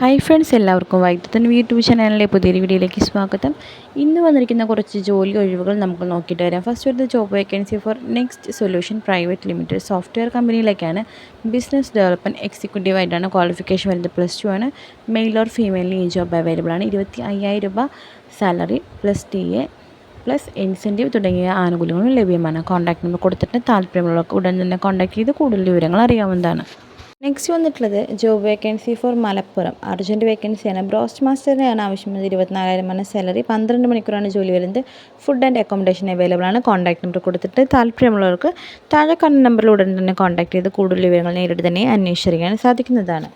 Hi friends എല്ലാവർക്കും വൈദ്യുതൻ YouTube ചാനലിലെ പുതിയൊരു വീഡിയോയിലേക്ക് സ്വാഗതം. ഇന്ന് വന്നിരിക്കുന്ന കുറച്ച് ജോലി ഒഴിവുകൾ നമുക്ക് നോക്കിയിട്ട് വരാം. ഫസ്റ്റ് വരുന്നത് job vacancy for next solution private limited software കമ്പനിയിലേക്കാണ് business development executive ആയിട്ടാണ് ക്വാളിഫിക്കേഷൻ വരുന്നത്. പ്ലസ് ടു ആണ്. മെയിൽ ഓർ ഫീമെയിലിന് ഈ ജോബ് അവൈലബിൾ ആണ്. ഇരുപത്തി അയ്യായിരം രൂപ salary plus T A plus incentive തുടങ്ങിയ ആനുകൂല്യങ്ങളും ലഭ്യമാണ്. കോൺടാക്ട് നമ്പർ കൊടുത്തിട്ട് താല്പര്യമുള്ളവർക്ക് ഉടൻ തന്നെ കോൺടാക്ട് ചെയ്ത് കൂടുതൽ വിവരങ്ങൾ അറിയാവുന്നതാണ്. നെക്സ്റ്റ് വന്നിട്ടുള്ളത് job vacancy for Malappuram. Urgent വേക്കൻസിയാണ് ബ്രോസ്റ്റ് മാസ്റ്ററിനെയാണ് ആവശ്യമുള്ളത്. ഇരുപത്തിനാലായിരമാണ് സാലറി പന്ത്രണ്ട് മണിക്കൂറാണ് ജോലി വരുന്നത്. ഫുഡ് ആൻഡ് അക്കോമഡേഷൻ അവൈലബിൾ ആണ്. കോൺടാക്ട് നമ്പർ കൊടുത്തിട്ട് താല്പര്യമുള്ളവർക്ക് താഴെ കണ്ട നമ്പറിലൂടെ തന്നെ കോൺടാക്ട് ചെയ്ത് കൂടുതൽ വിവരങ്ങൾ നേരിട്ട് തന്നെ അന്വേഷിച്ചറിയാൻ സാധിക്കുന്നതാണ്.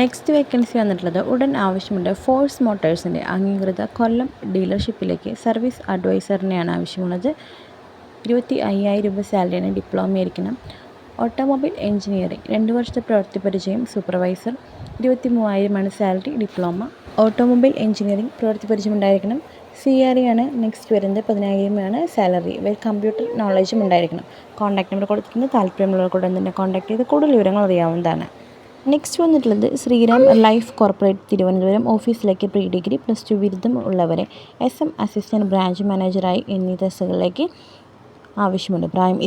നെക്സ്റ്റ് വേക്കൻസി വന്നിട്ടുള്ളത് ഉടൻ ആവശ്യമുണ്ട്. ഫോഴ്സ് മോട്ടേഴ്സിന്റെ അംഗീകൃത കൊല്ലം ഡീലർഷിപ്പിലേക്ക് സർവീസ് അഡ്വൈസറിനെയാണ് ആവശ്യമുള്ളത്. ഇരുപത്തി അയ്യായിരം രൂപ സാലറിയാണ് ഡിപ്ലോമ ആയിരിക്കണം. ഓട്ടോമൊബൈൽ എഞ്ചിനീയറിംഗ് രണ്ട് വർഷത്തെ പ്രവൃത്തി പരിചയം സൂപ്പർവൈസർ ഇരുപത്തി മൂവായിരമാണ് സാലറി ഡിപ്ലോമ. ഓട്ടോമൊബൈൽ എഞ്ചിനീയറിംഗ് പ്രവൃത്തി പരിചയം ഉണ്ടായിരിക്കണം സി ആർ ഇ ആണ് നെക്സ്റ്റ് വരുന്നത് പതിനായിരമാണ് സാലറി. വെൽ കമ്പ്യൂട്ടർ നോളജും ഉണ്ടായിരിക്കണം. കോൺടാക്ട് നമ്പർ കൊടുത്തിട്ടുണ്ട് താല്പര്യമുള്ളവർക്കുടൻ തന്നെ കോൺടാക്ട് ചെയ്ത് കൂടുതൽ വിവരങ്ങൾ അറിയാവുന്നതാണ്. നെക്സ്റ്റ് വന്നിട്ടുള്ളത് ശ്രീരാം ലൈഫ് കോർപ്പറേറ്റ് തിരുവനന്തപുരം ഓഫീസിലേക്ക് പ്രീ ഡിഗ്രി പ്ലസ് ടു ബിരുദം ഉള്ളവരെ. എസ് എം അസിസ്റ്റന്റ് ബ്രാഞ്ച് മാനേജറായി എന്നീ തസ്തികകളിലേക്ക് ആവശ്യമുണ്ട്. പ്രായം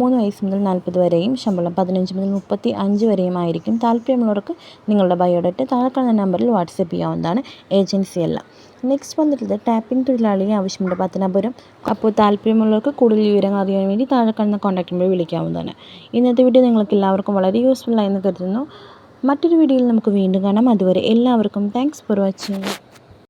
മൂന്ന് വയസ്സ് മുതൽ നാൽപ്പത് വരെയും ശമ്പളം പതിനഞ്ച് മുതൽ മുപ്പത്തി അഞ്ച് വരെയും ആയിരിക്കും താല്പര്യമുള്ളവർക്ക് നിങ്ങളുടെ ബയോഡേറ്റ താഴെക്കാണുന്ന നമ്പറിൽ വാട്സപ്പ് ചെയ്യാവുന്നതാണ് ഏജൻസിയല്ല. നെക്സ്റ്റ് വന്നിട്ടുള്ളത് ടാപ്പിംഗ് തൊഴിലാളിയെ ആവശ്യമുണ്ട്. പത്തനാപുരം. അപ്പോൾ താല്പര്യമുള്ളവർക്ക് കൂടുതൽ വിവരങ്ങൾ അറിയാൻ വേണ്ടി താഴെ കാണുന്ന കോൺടാക്ട് നമ്പർ വിളിക്കാവുന്നതാണ്. ഇന്നത്തെ വീഡിയോ നിങ്ങൾക്ക് എല്ലാവർക്കും വളരെ യൂസ്ഫുൾ ആയെന്ന് കരുതുന്നു. മറ്റൊരു വീഡിയോയിൽ നമുക്ക് വീണ്ടും കാണാം. അതുവരെ എല്ലാവർക്കും താങ്ക്സ് ഫോർ വാച്ചിങ്.